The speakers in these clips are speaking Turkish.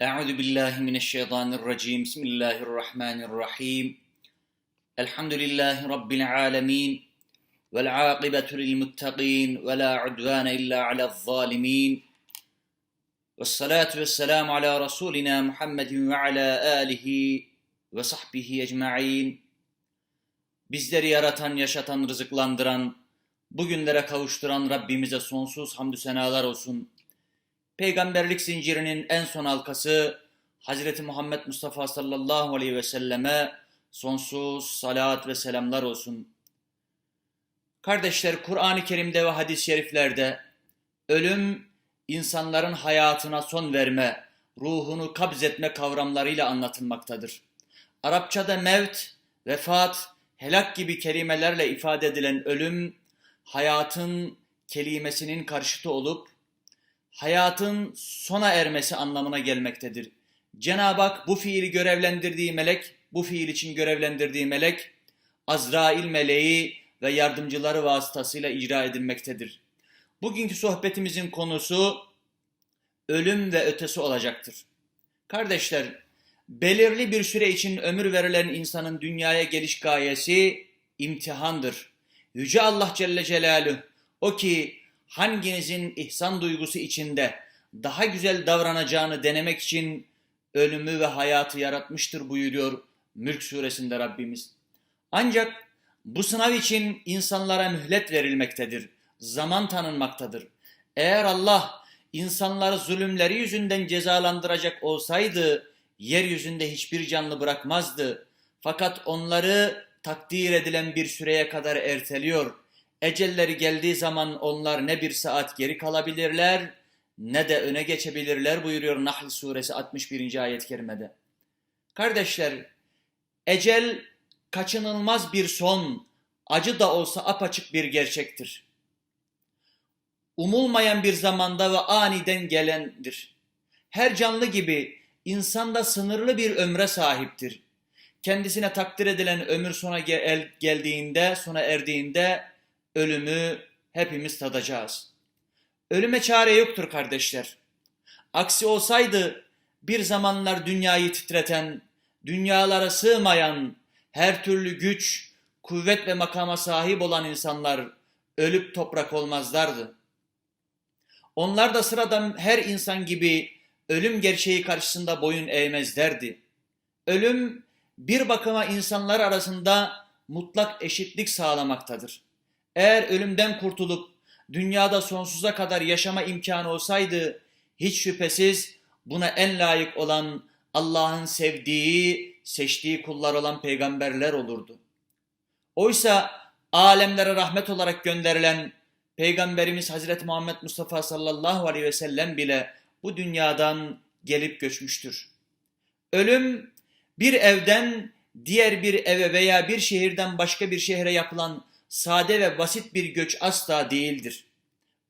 Euzu billahi mineşşeytanirracim. Bismillahirrahmanirrahim. Elhamdülillahi rabbil alamin. Vel akibetu lil muttaqin ve la udvane illa alel zalimin. Ve salatu ve selam ala Resulina Muhammedin ve ala alihi ve sahbihi ecmain. Bizleri yaratan, yaşatan, rızıklandıran, bugünlere kavuşturan Rabbimize sonsuz hamdü senalar olsun. Peygamberlik zincirinin en son halkası Hazreti Muhammed Mustafa sallallahu aleyhi ve selleme sonsuz salat ve selamlar olsun. Kardeşler Kur'an-ı Kerim'de ve hadis-i şeriflerde ölüm insanların hayatına son verme, ruhunu kabzetme kavramlarıyla anlatılmaktadır. Arapçada mevt, vefat, helak gibi kelimelerle ifade edilen ölüm, hayatın kelimesinin karşıtı olup, hayatın sona ermesi anlamına gelmektedir. Cenab-ı Hak bu fiili görevlendirdiği melek, bu fiil için görevlendirdiği melek, Azrail meleği ve yardımcıları vasıtasıyla icra edilmektedir. Bugünkü sohbetimizin konusu ölüm ve ötesi olacaktır. Kardeşler, belirli bir süre için ömür verilen insanın dünyaya geliş gayesi imtihandır. Yüce Allah Celle Celaluhu o ki hanginizin ihsan duygusu içinde daha güzel davranacağını denemek için ölümü ve hayatı yaratmıştır buyuruyor Mülk suresinde Rabbimiz. Ancak bu sınav için insanlara mühlet verilmektedir, zaman tanınmaktadır. Eğer Allah insanları zulümleri yüzünden cezalandıracak olsaydı yeryüzünde hiçbir canlı bırakmazdı. Fakat onları takdir edilen bir süreye kadar erteliyor. Ecelleri geldiği zaman onlar ne bir saat geri kalabilirler ne de öne geçebilirler buyuruyor Nahl suresi 61. ayet-i kerimede. Kardeşler, ecel kaçınılmaz bir son, acı da olsa apaçık bir gerçektir. Umulmayan bir zamanda ve aniden gelendir. Her canlı gibi insan da sınırlı bir ömre sahiptir. Kendisine takdir edilen ömür sona gel geldiğinde, sona erdiğinde ölümü hepimiz tadacağız. Ölüme çare yoktur kardeşler. Aksi olsaydı bir zamanlar dünyayı titreten, dünyalara sığmayan, her türlü güç, kuvvet ve makama sahip olan insanlar ölüp toprak olmazlardı. Onlar da sıradan her insan gibi ölüm gerçeği karşısında boyun eğmezlerdi. Ölüm bir bakıma insanlar arasında mutlak eşitlik sağlamaktadır. Eğer ölümden kurtulup dünyada sonsuza kadar yaşama imkanı olsaydı hiç şüphesiz buna en layık olan Allah'ın sevdiği, seçtiği kullar olan peygamberler olurdu. Oysa alemlere rahmet olarak gönderilen Peygamberimiz Hazreti Muhammed Mustafa sallallahu aleyhi ve sellem bile bu dünyadan gelip göçmüştür. Ölüm bir evden diğer bir eve veya bir şehirden başka bir şehre yapılan sade ve basit bir göç asla değildir.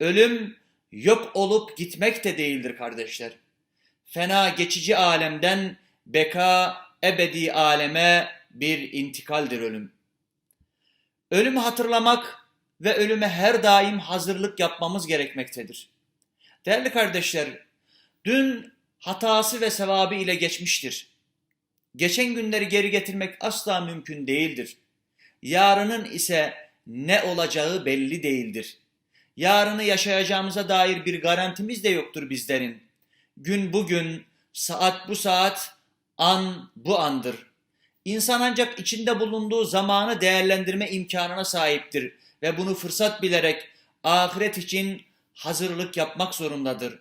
Ölüm yok olup gitmek de değildir kardeşler. Fena geçici alemden beka ebedi aleme bir intikaldir ölüm. Ölümü hatırlamak ve ölüme her daim hazırlık yapmamız gerekmektedir. Değerli kardeşler, dün hatası ve sevabı ile geçmiştir. Geçen günleri geri getirmek asla mümkün değildir. Yarının ise ne olacağı belli değildir. Yarını yaşayacağımıza dair bir garantimiz de yoktur bizlerin. Gün bugün, saat bu saat, an bu andır. İnsan ancak içinde bulunduğu zamanı değerlendirme imkanına sahiptir ve bunu fırsat bilerek ahiret için hazırlık yapmak zorundadır.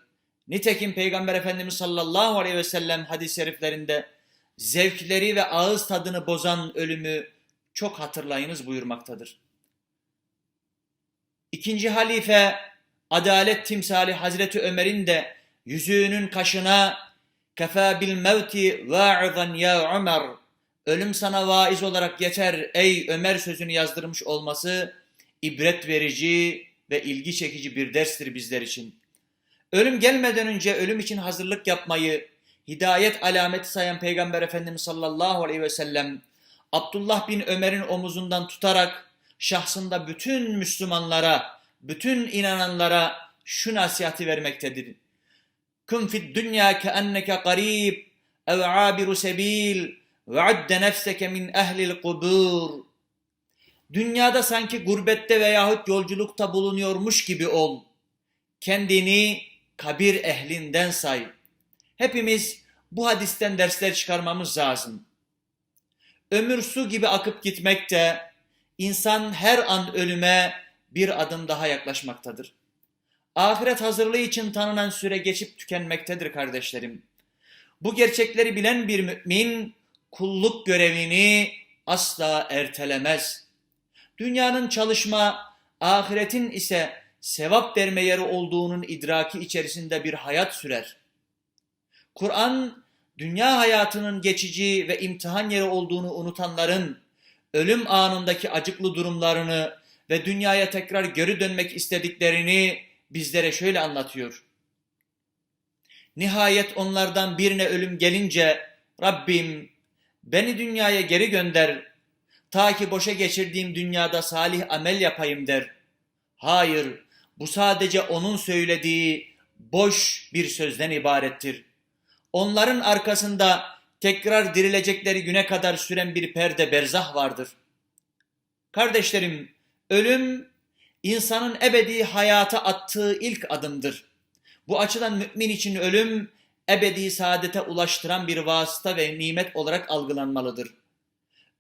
Nitekim Peygamber Efendimiz sallallahu aleyhi ve sellem hadis-i şeriflerinde zevkleri ve ağız tadını bozan ölümü çok hatırlayınız buyurmaktadır. İkinci halife adalet timsali Hazreti Ömer'in de yüzüğünün kaşına kefa bil mevti va'izan ya Ömer ölüm sana vaiz olarak yeter ey Ömer sözünü yazdırmış olması ibret verici ve ilgi çekici bir derstir bizler için. Ölüm gelmeden önce ölüm için hazırlık yapmayı hidayet alameti sayan Peygamber Efendimiz sallallahu aleyhi ve sellem Abdullah bin Ömer'in omuzundan tutarak şahsında bütün Müslümanlara, bütün inananlara şu nasihati vermektedir. kun fid dünya keenneke garib ev abiru sebil ve adde nefseke min ehlil kubur. Dünyada sanki gurbette veyahut yolculukta bulunuyormuş gibi ol. Kendini kabir ehlinden say. Hepimiz bu hadisten dersler çıkarmamız lazım. Ömür su gibi akıp gitmekte, insan her an ölüme bir adım daha yaklaşmaktadır. Ahiret hazırlığı için tanınan süre geçip tükenmektedir kardeşlerim. Bu gerçekleri bilen bir mümin kulluk görevini asla ertelemez. Dünyanın çalışma, ahiretin ise sevap verme yeri olduğunun idraki içerisinde bir hayat sürer. Kur'an, dünya hayatının geçici ve imtihan yeri olduğunu unutanların, ölüm anındaki acıklı durumlarını ve dünyaya tekrar geri dönmek istediklerini bizlere şöyle anlatıyor. Nihayet onlardan birine ölüm gelince Rabbim beni dünyaya geri gönder ta ki boşa geçirdiğim dünyada salih amel yapayım der. Hayır bu sadece onun söylediği boş bir sözden ibarettir. Onların arkasında tekrar dirilecekleri güne kadar süren bir perde berzah vardır. Kardeşlerim, ölüm insanın ebedi hayata attığı ilk adımdır. Bu açıdan mümin için ölüm ebedi saadete ulaştıran bir vasıta ve nimet olarak algılanmalıdır.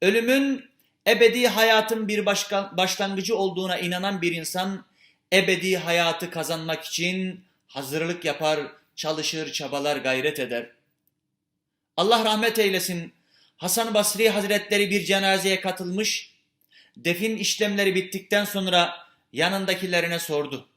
Ölümün ebedi hayatın bir başka, başlangıcı olduğuna inanan bir insan ebedi hayatı kazanmak için hazırlık yapar, çalışır, çabalar, gayret eder. Allah rahmet eylesin. Hasan Basri Hazretleri bir cenazeye katılmış, defin işlemleri bittikten sonra yanındakilerine sordu.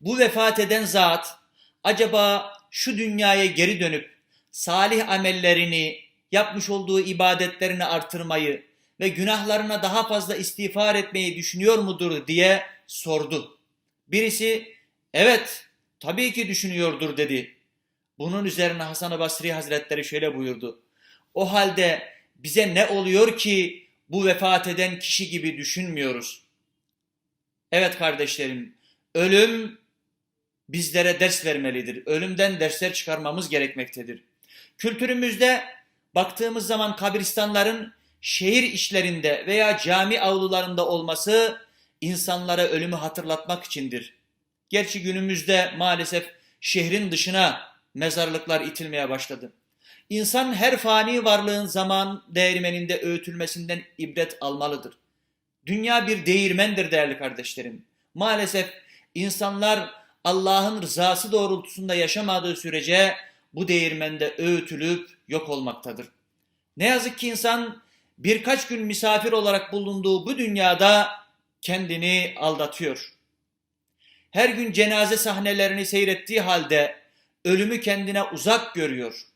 Bu vefat eden zat acaba şu dünyaya geri dönüp salih amellerini, yapmış olduğu ibadetlerini artırmayı ve günahlarına daha fazla istiğfar etmeyi düşünüyor mudur diye sordu. Birisi evet tabii ki düşünüyordur dedi. Bunun üzerine Hasan-ı Basri Hazretleri şöyle buyurdu. O halde bize ne oluyor ki bu vefat eden kişi gibi düşünmüyoruz? Evet kardeşlerim, ölüm bizlere ders vermelidir. Ölümden dersler çıkarmamız gerekmektedir. Kültürümüzde baktığımız zaman kabristanların şehir işlerinde veya cami avlularında olması insanlara ölümü hatırlatmak içindir. Gerçi günümüzde maalesef şehrin dışına mezarlıklar itilmeye başladı. İnsan her fani varlığın zaman değirmeninde öğütülmesinden ibret almalıdır. Dünya bir değirmendir değerli kardeşlerim. Maalesef insanlar Allah'ın rızası doğrultusunda yaşamadığı sürece bu değirmende öğütülüp yok olmaktadır. Ne yazık ki insan birkaç gün misafir olarak bulunduğu bu dünyada kendini aldatıyor. Her gün cenaze sahnelerini seyrettiği halde ölümü kendine uzak görüyor.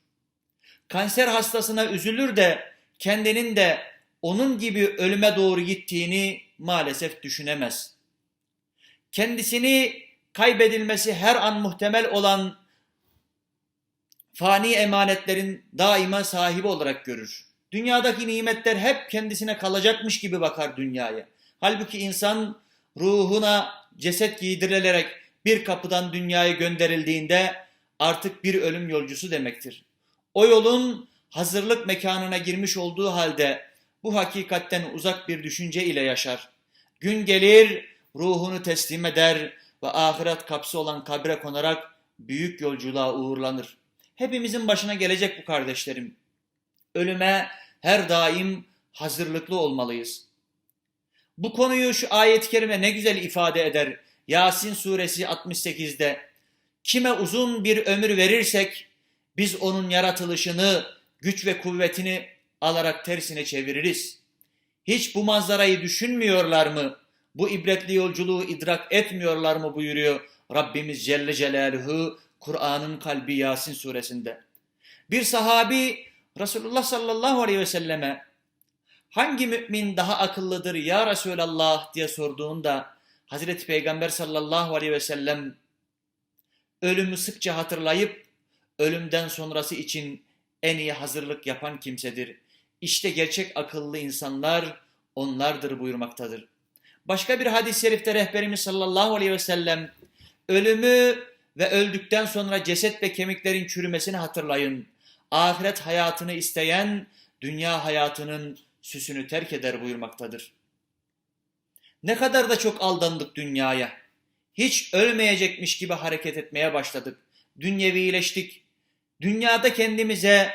Kanser hastasına üzülür de kendinin de onun gibi ölüme doğru gittiğini maalesef düşünemez. Kendisini kaybedilmesi her an muhtemel olan fani emanetlerin daima sahibi olarak görür. Dünyadaki nimetler hep kendisine kalacakmış gibi bakar dünyaya. Halbuki insan ruhuna ceset giydirilerek bir kapıdan dünyaya gönderildiğinde artık bir ölüm yolcusu demektir. O yolun hazırlık mekanına girmiş olduğu halde bu hakikatten uzak bir düşünce ile yaşar. Gün gelir ruhunu teslim eder ve ahiret kapısı olan kabre konarak büyük yolculuğa uğurlanır. Hepimizin başına gelecek bu kardeşlerim. Ölüme her daim hazırlıklı olmalıyız. Bu konuyu şu ayet-i kerime ne güzel ifade eder. Yasin suresi 68'de kime uzun bir ömür verirsek biz onun yaratılışını, güç ve kuvvetini alarak tersine çeviririz. Hiç bu manzarayı düşünmüyorlar mı? Bu ibretli yolculuğu idrak etmiyorlar mı buyuruyor Rabbimiz Celle Celaluhu Kur'an'ın kalbi Yasin suresinde. Bir sahabi Resulullah sallallahu aleyhi ve selleme hangi mümin daha akıllıdır ya Resulallah diye sorduğunda Hazreti Peygamber sallallahu aleyhi ve sellem ölümü sıkça hatırlayıp ölümden sonrası için en iyi hazırlık yapan kimsedir. İşte gerçek akıllı insanlar onlardır buyurmaktadır. Başka bir hadis-i şerifte rehberimiz sallallahu aleyhi ve sellem ölümü ve öldükten sonra ceset ve kemiklerin çürümesini hatırlayın. Ahiret hayatını isteyen dünya hayatının süsünü terk eder buyurmaktadır. Ne kadar da çok aldandık dünyaya. Hiç ölmeyecekmiş gibi hareket etmeye başladık. Dünyevileştik. Dünyada kendimize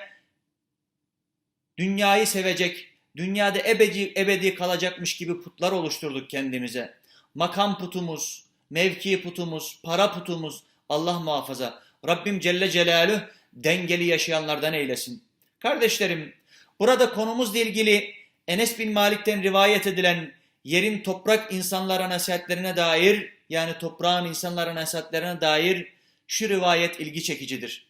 dünyayı sevecek, dünyada ebedi, ebedi kalacakmış gibi putlar oluşturduk kendimize. Makam putumuz, mevki putumuz, para putumuz Allah muhafaza. Rabbim Celle Celaluhu dengeli yaşayanlardan eylesin. Kardeşlerim, burada konumuzla ilgili Enes bin Malik'ten rivayet edilen yerin toprak insanlara nasihatlerine dair yani toprağın insanlara nasihatlerine dair şu rivayet ilgi çekicidir.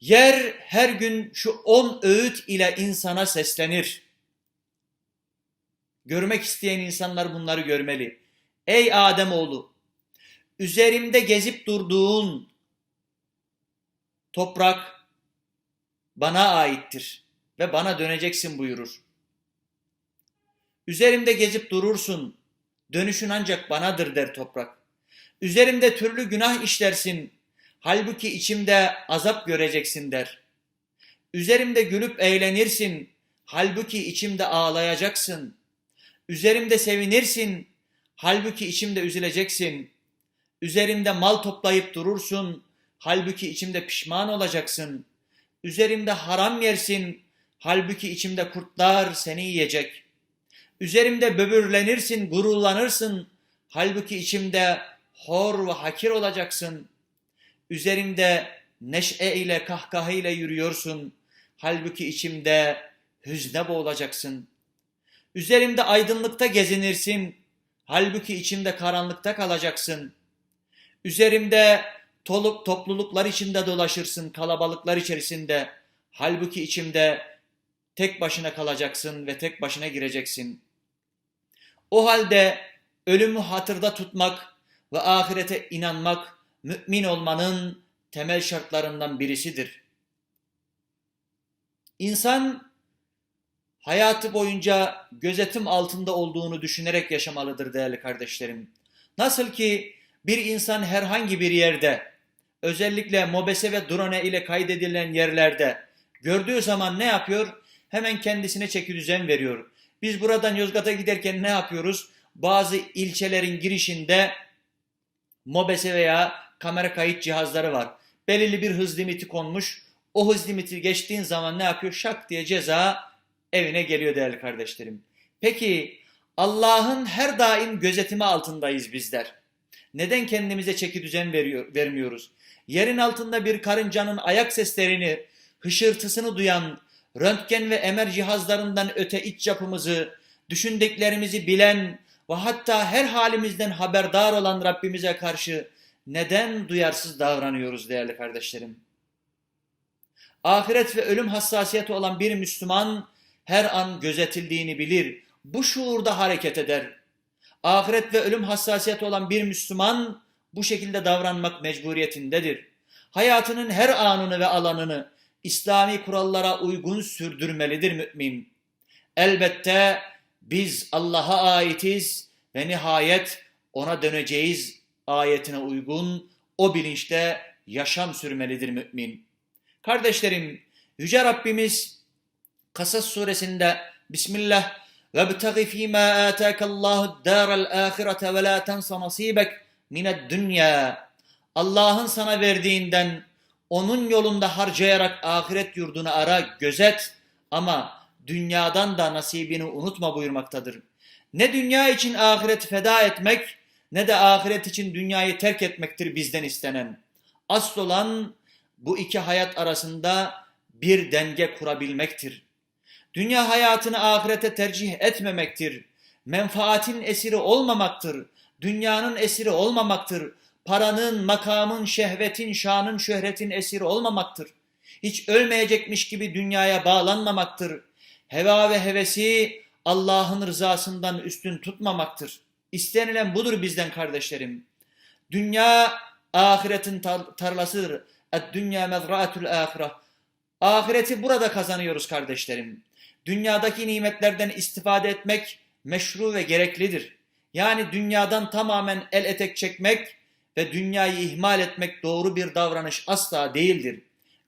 Yer her gün şu on öğüt ile insana seslenir. Görmek isteyen insanlar bunları görmeli. Ey Ademoğlu, üzerimde gezip durduğun toprak bana aittir ve bana döneceksin buyurur. Üzerimde gezip durursun, dönüşün ancak banadır der toprak. Üzerimde türlü günah işlersin, halbuki içimde azap göreceksin der. Üzerimde gülüp eğlenirsin, halbuki içimde ağlayacaksın. Üzerimde sevinirsin, halbuki içimde üzüleceksin. Üzerimde mal toplayıp durursun, halbuki içimde pişman olacaksın. Üzerimde haram yersin, halbuki içimde kurtlar seni yiyecek. Üzerimde böbürlenirsin, gururlanırsın, halbuki içimde hor ve hakir olacaksın. Üzerimde neşe ile kahkaha ile yürüyorsun, halbuki içimde hüzne boğulacaksın. Üzerimde aydınlıkta gezinirsin, halbuki içimde karanlıkta kalacaksın. Üzerimde toluk topluluklar içinde dolaşırsın, kalabalıklar içerisinde, halbuki içimde tek başına kalacaksın ve tek başına gireceksin. O halde ölümü hatırda tutmak ve ahirete inanmak mümin olmanın temel şartlarından birisidir. İnsan hayatı boyunca gözetim altında olduğunu düşünerek yaşamalıdır değerli kardeşlerim. Nasıl ki bir insan herhangi bir yerde özellikle mobese ve drone ile kaydedilen yerlerde gördüğü zaman ne yapıyor? Hemen kendisine çeki düzen veriyor. Biz buradan Yozgat'a giderken ne yapıyoruz? Bazı ilçelerin girişinde mobese veya kamera kayıt cihazları var. Belirli bir hız limiti konmuş. O hız limiti geçtiğin zaman ne yapıyor? Şak diye ceza evine geliyor değerli kardeşlerim. Peki Allah'ın her daim gözetimi altındayız bizler. Neden kendimize çeki düzen veriyor, vermiyoruz? Yerin altında bir karıncanın ayak seslerini, hışırtısını duyan, röntgen ve MR cihazlarından öte iç yapımızı, düşündüklerimizi bilen ve hatta her halimizden haberdar olan Rabbimize karşı neden duyarsız davranıyoruz değerli kardeşlerim? Ahiret ve ölüm hassasiyeti olan bir Müslüman her an gözetildiğini bilir. Bu şuurda hareket eder. Ahiret ve ölüm hassasiyeti olan bir Müslüman bu şekilde davranmak mecburiyetindedir. Hayatının her anını ve alanını İslami kurallara uygun sürdürmelidir mümin. Elbette biz Allah'a aitiz ve nihayet ona döneceğiz ayetine uygun o bilinçte yaşam sürmelidir mümin. Kardeşlerim, Yüce Rabbimiz Kasas suresinde Bismillah ve btagi fîmâ âtâkallâhu dâral âhirete ve lâ tensa nasîbek mined dünya. Allah'ın sana verdiğinden onun yolunda harcayarak ahiret yurdunu ara, gözet ama dünyadan da nasibini unutma buyurmaktadır. Ne dünya için ahiret feda etmek ne de ahiret için dünyayı terk etmektir bizden istenen. Asıl olan bu iki hayat arasında bir denge kurabilmektir. Dünya hayatını ahirete tercih etmemektir. Menfaatin esiri olmamaktır. Dünyanın esiri olmamaktır. Paranın, makamın, şehvetin, şanın, şöhretin esiri olmamaktır. Hiç ölmeyecekmiş gibi dünyaya bağlanmamaktır. Heva ve hevesi Allah'ın rızasından üstün tutmamaktır. İstenilen budur bizden kardeşlerim. Dünya ahiretin tar tarlasıdır. Dünya mezraatul ahire. Ahireti burada kazanıyoruz kardeşlerim. Dünyadaki nimetlerden istifade etmek meşru ve gereklidir. Yani dünyadan tamamen el etek çekmek ve dünyayı ihmal etmek doğru bir davranış asla değildir.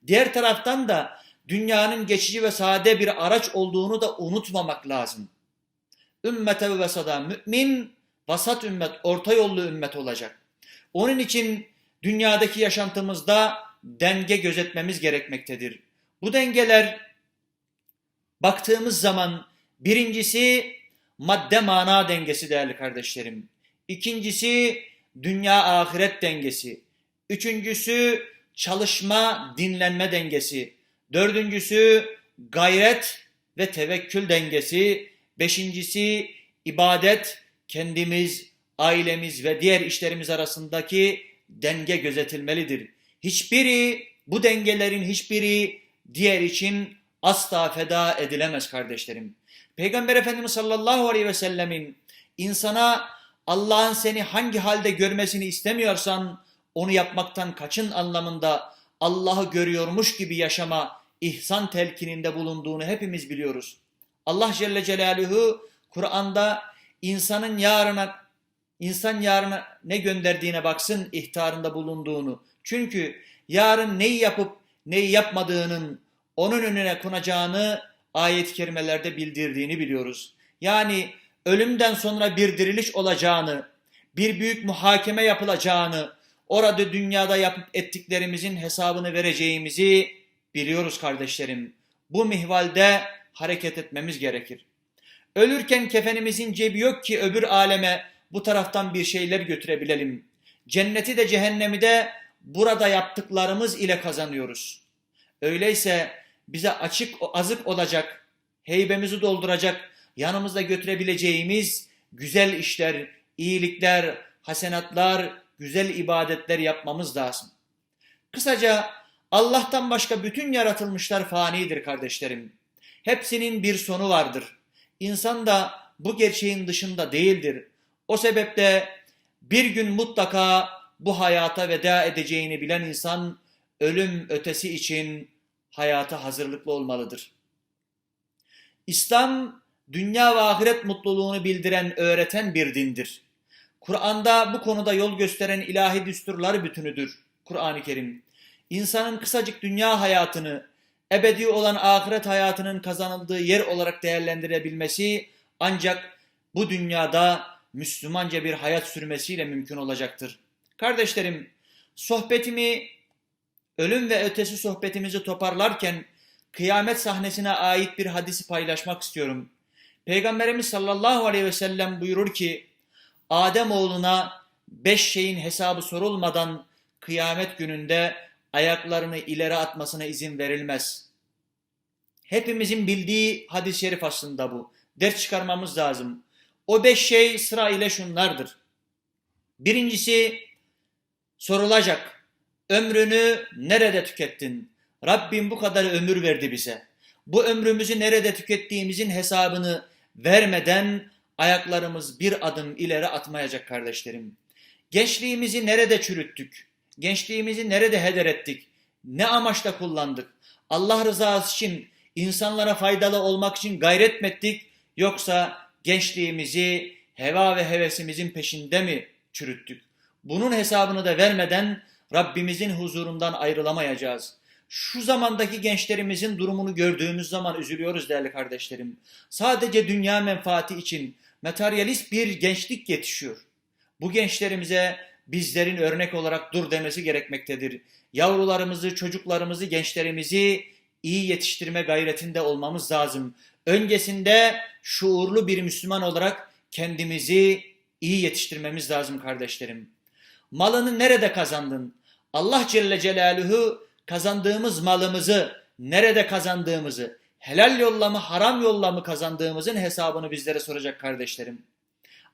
Diğer taraftan da dünyanın geçici ve sade bir araç olduğunu da unutmamak lazım. Ümmete ve vesada mümin, vasat ümmet, orta yollu ümmet olacak. Onun için dünyadaki yaşantımızda denge gözetmemiz gerekmektedir. Bu dengeler baktığımız zaman birincisi madde mana dengesi değerli kardeşlerim. İkincisi dünya ahiret dengesi. Üçüncüsü çalışma dinlenme dengesi. Dördüncüsü gayret ve tevekkül dengesi. Beşincisi ibadet, kendimiz, ailemiz ve diğer işlerimiz arasındaki denge gözetilmelidir. Hiçbiri, bu dengelerin hiçbiri diğer için asla feda edilemez kardeşlerim. Peygamber Efendimiz sallallahu aleyhi ve sellemin insana Allah'ın seni hangi halde görmesini istemiyorsan onu yapmaktan kaçın anlamında Allah'ı görüyormuş gibi yaşama ihsan telkininde bulunduğunu hepimiz biliyoruz. Allah Celle Celaluhu Kur'an'da insanın yarına insan yarına ne gönderdiğine baksın ihtarında bulunduğunu. Çünkü yarın neyi yapıp neyi yapmadığının onun önüne konacağını ayet-i kerimelerde bildirdiğini biliyoruz. Yani ölümden sonra bir diriliş olacağını, bir büyük muhakeme yapılacağını, orada dünyada yapıp ettiklerimizin hesabını vereceğimizi biliyoruz kardeşlerim. Bu mihvalde hareket etmemiz gerekir. Ölürken kefenimizin cebi yok ki öbür aleme bu taraftan bir şeyler götürebilelim. Cenneti de cehennemi de burada yaptıklarımız ile kazanıyoruz. Öyleyse bize açık azık olacak, heybemizi dolduracak, yanımızda götürebileceğimiz güzel işler, iyilikler, hasenatlar, güzel ibadetler yapmamız lazım. Kısaca Allah'tan başka bütün yaratılmışlar fanidir kardeşlerim. Hepsinin bir sonu vardır. İnsan da bu gerçeğin dışında değildir. O sebeple bir gün mutlaka bu hayata veda edeceğini bilen insan ölüm ötesi için hayata hazırlıklı olmalıdır. İslam dünya ve ahiret mutluluğunu bildiren, öğreten bir dindir. Kur'an'da bu konuda yol gösteren ilahi düsturlar bütünüdür Kur'an-ı Kerim. İnsanın kısacık dünya hayatını, ebedi olan ahiret hayatının kazanıldığı yer olarak değerlendirebilmesi ancak bu dünyada Müslümanca bir hayat sürmesiyle mümkün olacaktır. Kardeşlerim, sohbetimi, ölüm ve ötesi sohbetimizi toparlarken kıyamet sahnesine ait bir hadisi paylaşmak istiyorum. Peygamberimiz sallallahu aleyhi ve sellem buyurur ki, Adem oğluna beş şeyin hesabı sorulmadan kıyamet gününde ayaklarını ileri atmasına izin verilmez. Hepimizin bildiği hadis-i şerif aslında bu. Ders çıkarmamız lazım. O beş şey sıra ile şunlardır. Birincisi sorulacak. Ömrünü nerede tükettin? Rabbim bu kadar ömür verdi bize. Bu ömrümüzü nerede tükettiğimizin hesabını vermeden ayaklarımız bir adım ileri atmayacak kardeşlerim. Gençliğimizi nerede çürüttük? Gençliğimizi nerede heder ettik? Ne amaçla kullandık? Allah rızası için, insanlara faydalı olmak için gayret mi ettik? Yoksa gençliğimizi heva ve hevesimizin peşinde mi çürüttük? Bunun hesabını da vermeden Rabbimizin huzurundan ayrılamayacağız. Şu zamandaki gençlerimizin durumunu gördüğümüz zaman üzülüyoruz değerli kardeşlerim. Sadece dünya menfaati için materyalist bir gençlik yetişiyor. Bu gençlerimize bizlerin örnek olarak dur demesi gerekmektedir. Yavrularımızı, çocuklarımızı, gençlerimizi iyi yetiştirme gayretinde olmamız lazım. Öncesinde şuurlu bir Müslüman olarak kendimizi iyi yetiştirmemiz lazım kardeşlerim. Malını nerede kazandın? Allah Celle Celaluhu kazandığımız malımızı nerede kazandığımızı, helal yolla mı haram yolla mı kazandığımızın hesabını bizlere soracak kardeşlerim.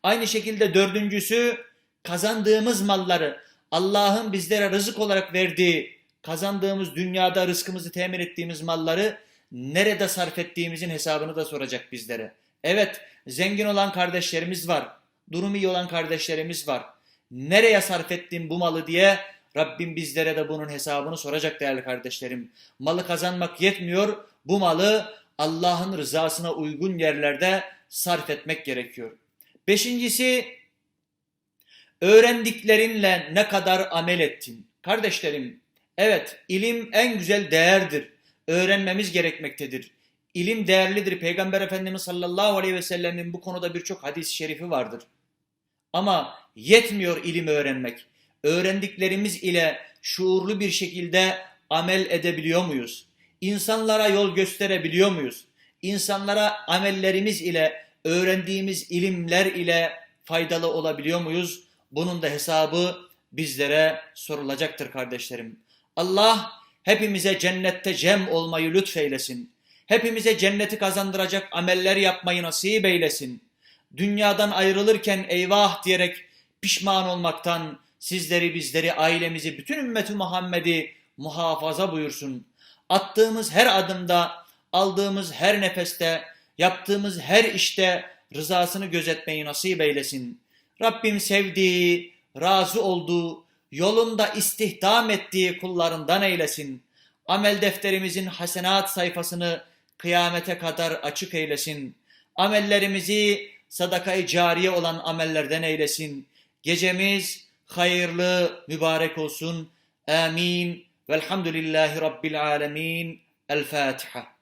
Aynı şekilde dördüncüsü kazandığımız malları Allah'ın bizlere rızık olarak verdiği, kazandığımız dünyada rızkımızı temin ettiğimiz malları nerede sarf ettiğimizin hesabını da soracak bizlere. Evet, zengin olan kardeşlerimiz var, durum iyi olan kardeşlerimiz var. Nereye sarf ettin bu malı diye Rabbim bizlere de bunun hesabını soracak değerli kardeşlerim. Malı kazanmak yetmiyor, bu malı Allah'ın rızasına uygun yerlerde sarf etmek gerekiyor. Beşincisi, Öğrendiklerinle ne kadar amel ettin? Kardeşlerim, evet ilim en güzel değerdir. Öğrenmemiz gerekmektedir. İlim değerlidir. Peygamber Efendimiz sallallahu aleyhi ve sellemin bu konuda birçok hadis-i şerifi vardır. Ama yetmiyor ilim öğrenmek. Öğrendiklerimiz ile şuurlu bir şekilde amel edebiliyor muyuz? İnsanlara yol gösterebiliyor muyuz? İnsanlara amellerimiz ile, öğrendiğimiz ilimler ile faydalı olabiliyor muyuz? Bunun da hesabı bizlere sorulacaktır kardeşlerim. Allah hepimize cennette cem olmayı lütfeylesin. Hepimize cenneti kazandıracak ameller yapmayı nasip eylesin. Dünyadan ayrılırken eyvah diyerek pişman olmaktan sizleri, bizleri, ailemizi, bütün ümmeti Muhammed'i muhafaza buyursun. Attığımız her adımda, aldığımız her nefeste, yaptığımız her işte rızasını gözetmeyi nasip eylesin. Rabbim sevdiği, razı olduğu, yolunda istihdam ettiği kullarından eylesin. Amel defterimizin hasenat sayfasını kıyamete kadar açık eylesin. Amellerimizi sadaka-i cariye olan amellerden eylesin. Gecemiz hayırlı, mübarek olsun. Amin. Velhamdülillahi Rabbil alemin. El Fatiha.